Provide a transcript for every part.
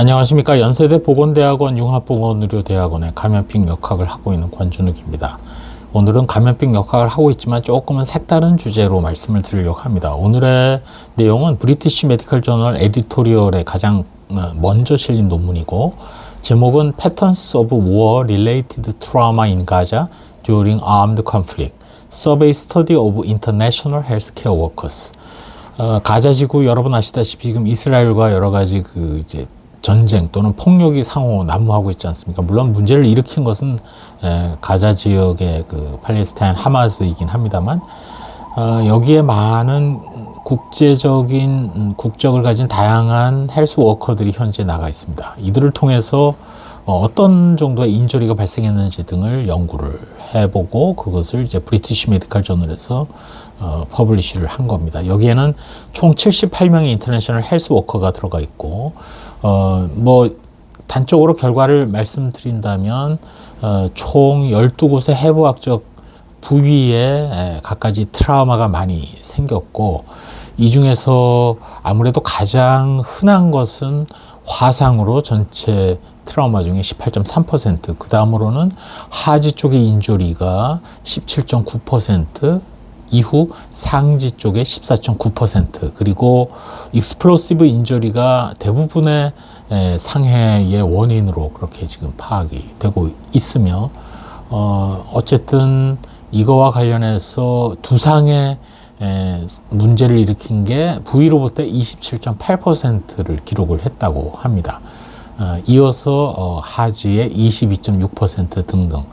안녕하십니까 연세대 보건대학원 융합보건의료대학원의 감염병 역학을 하고 있는 권준욱입니다. 오늘은 감염병 역학을 하고 있지만 조금은 색다른 주제로 말씀을 드리려고 합니다. 오늘의 내용은 브리티시 메디컬 저널 에디토리얼에 가장 어, 먼저 실린 논문이고 제목은 Patterns of War Related Trauma in Gaza During Armed Conflict Survey Study of International Healthcare Workers 어, 가자 지구 여러분 아시다시피 지금 이스라엘과 여러 가지 그 이제 전쟁 또는 폭력이 상호 난무하고 있지 않습니까? 물론 문제를 일으킨 것은 에, 가자 지역의 그 팔레스타인 하마스이긴 합니다만 어, 여기에 많은 국제적인 음, 국적을 가진 다양한 헬스 워커들이 현재 나가 있습니다. 이들을 통해서 어, 어떤 정도의 인저리가 발생했는지 등을 연구를 해보고 그것을 이제 브리티시 메디컬 저널에서 어, 퍼블리시를 한 겁니다. 여기에는 총 78명의 인터내셔널 헬스 워커가 들어가 있고 어, 뭐 단적으로 결과를 말씀드린다면 어, 총 12곳의 해부학적 부위에 에, 갖가지 트라우마가 많이 생겼고 이 중에서 아무래도 가장 흔한 것은 화상으로 전체 트라우마 중에 18.3%, 그 다음으로는 하지 쪽의 인조리가 17.9%, 이후 상지 쪽에 14.9%, 그리고 익스플로시브 인저리가 대부분의 에, 상해의 원인으로 그렇게 지금 파악이 되고 있으며, 어, 어쨌든 이거와 관련해서 두상의 에, 문제를 일으킨 게 부위로부터 27.8%를 기록을 했다고 합니다. 어, 이어서 어, 하지의 22.6% 등등.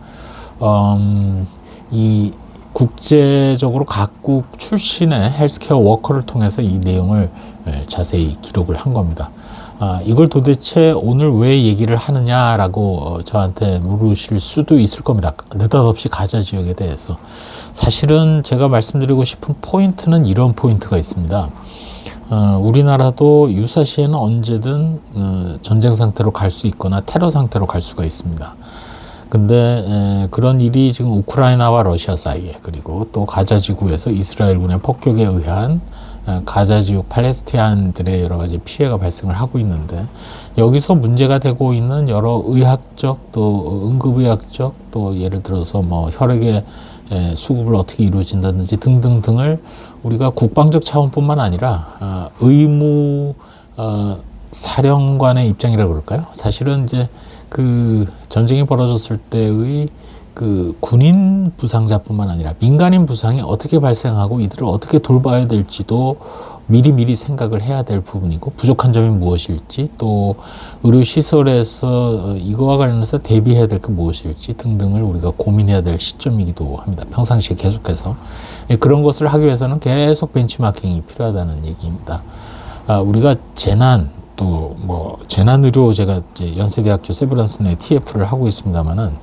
음, 이 국제적으로 각국 출신의 헬스케어 워커를 통해서 이 내용을 에, 자세히 기록을 한 겁니다. 아, 이걸 도대체 오늘 왜 얘기를 하느냐라고 어, 저한테 물으실 수도 있을 겁니다. 느닷없이 가자 지역에 대해서. 사실은 제가 말씀드리고 싶은 포인트는 이런 포인트가 있습니다. 어, 우리나라도 유사시에는 언제든 어, 전쟁 상태로 갈 수 있거나 테러 상태로 갈 수가 있습니다. 근데 에, 그런 일이 지금 우크라이나와 러시아 사이에 그리고 또 가자 지구에서 이스라엘군의 폭격에 의한 에, 가자 지역 팔레스티안들의 여러 가지 피해가 발생을 하고 있는데 여기서 문제가 되고 있는 여러 의학적 또 응급의학적 또 예를 들어서 뭐 혈액의 에, 수급을 어떻게 이루어진다든지 등등등을 우리가 국방적 차원뿐만 아니라 아, 의무 어, 사령관의 입장이라 그럴까요? 사실은 이제 그 전쟁이 벌어졌을 때의 그 군인 부상자뿐만 아니라 민간인 부상이 어떻게 발생하고 이들을 어떻게 돌봐야 될지도 미리 미리 생각을 해야 될 부분이고 부족한 점이 무엇일지 또 의료 시설에서 이거와 관련해서 대비해야 될 게 무엇일지 등등을 우리가 고민해야 될 시점이기도 합니다. 평상시에 계속해서 예, 그런 것을 하기 위해서는 계속 벤치마킹이 필요하다는 얘기입니다. 아, 우리가 재난 또 뭐 재난 의료 제가 이제 연세대학교 세브란스 내 TF를 하고 있습니다만은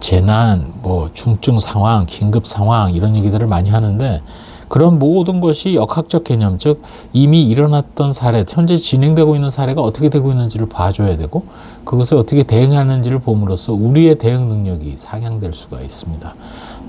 재난 뭐 중증 상황, 긴급 상황 이런 얘기들을 많이 하는데 그런 모든 것이 역학적 개념, 즉 이미 일어났던 사례, 현재 진행되고 있는 사례가 어떻게 되고 있는지를 봐줘야 되고 그것을 어떻게 대응하는지를 봄으로써 우리의 대응 능력이 상향될 수가 있습니다.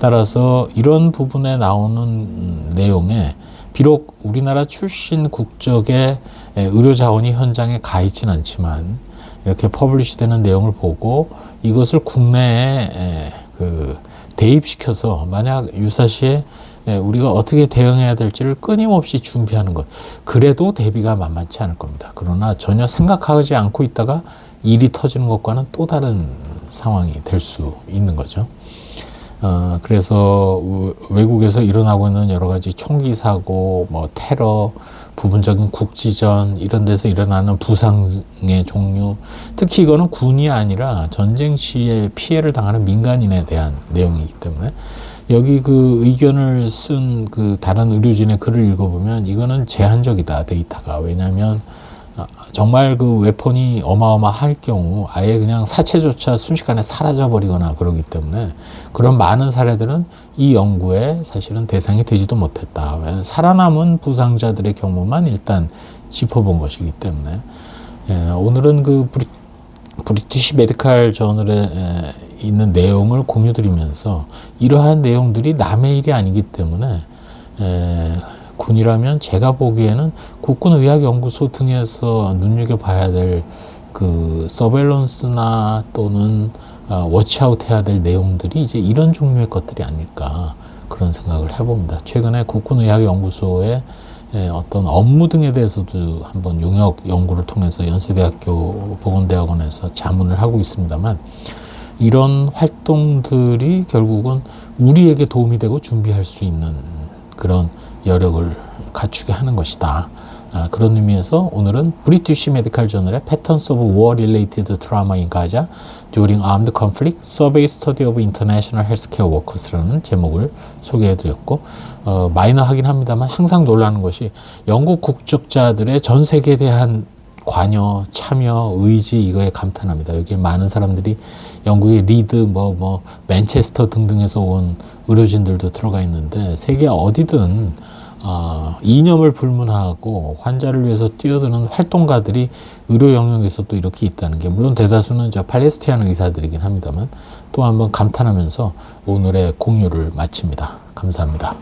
따라서 이런 부분에 나오는 음, 내용에 비록 우리나라 출신 국적의 에, 의료 자원이 현장에 가 있지는 않지만 이렇게 퍼블리시 되는 내용을 보고 이것을 국내에 에, 그 대입시켜서 만약 유사시에 예, 우리가 어떻게 대응해야 될지를 끊임없이 준비하는 것. 그래도 대비가 만만치 않을 겁니다. 그러나 전혀 생각하지 않고 있다가 일이 터지는 것과는 또 다른 상황이 될 수 있는 거죠. 어, 그래서 우- 외국에서 일어나고 있는 여러 가지 총기 사고, 뭐 테러, 부분적인 국지전 이런 데서 일어나는 부상의 종류, 특히 이거는 군이 아니라 전쟁 시에 피해를 당하는 민간인에 대한 내용이기 때문에 여기 그 의견을 쓴 그 다른 의료진의 글을 읽어보면 이거는 제한적이다 데이터가. 왜냐하면 아, 정말 그 웨폰이 어마어마할 경우 아예 그냥 사체조차 순식간에 사라져 버리거나 그러기 때문에 그런 많은 사례들은 이 연구에 사실은 대상이 되지도 못했다. 살아남은 부상자들의 경우만 일단 짚어본 것이기 때문에 예, 오늘은 그 브리, 브리티시 메디칼 저널에 에, 있는 내용을 공유드리면서 이러한 내용들이 남의 일이 아니기 때문에 에, 군이라면 제가 보기에는 국군의학연구소 등에서 눈여겨봐야 될 그 서벨런스나 또는 어, 워치아웃 해야 될 내용들이 이제 이런 종류의 것들이 아닐까 그런 생각을 해봅니다. 최근에 국군의학연구소의 예, 어떤 업무 등에 대해서도 한번 용역 연구를 통해서 연세대학교 보건대학원에서 자문을 하고 있습니다만 이런 활동들이 결국은 우리에게 도움이 되고 준비할 수 있는 그런 여력을 갖추게 하는 것이다. 아, 그런 의미에서 오늘은 브리티시 메디칼 저널의 Patterns of War Related Trauma in Gaza During Armed Conflict Survey Study of International Healthcare Workers라는 제목을 소개해드렸고 어, 마이너하긴 합니다만 항상 놀라는 것이 영국 국적자들의 전 세계에 대한 관여, 참여, 의지 이거에 감탄합니다. 여기에 많은 사람들이 영국의 리드, 뭐, 뭐, 맨체스터 등등에서 온 의료진들도 들어가 있는데 세계 어디든 어, 이념을 불문하고 환자를 위해서 뛰어드는 활동가들이 의료 영역에서 또 이렇게 있다는 게 물론 대다수는 저 팔레스티안 의사들이긴 합니다만 또 한번 감탄하면서 오늘의 공유를 마칩니다. 감사합니다.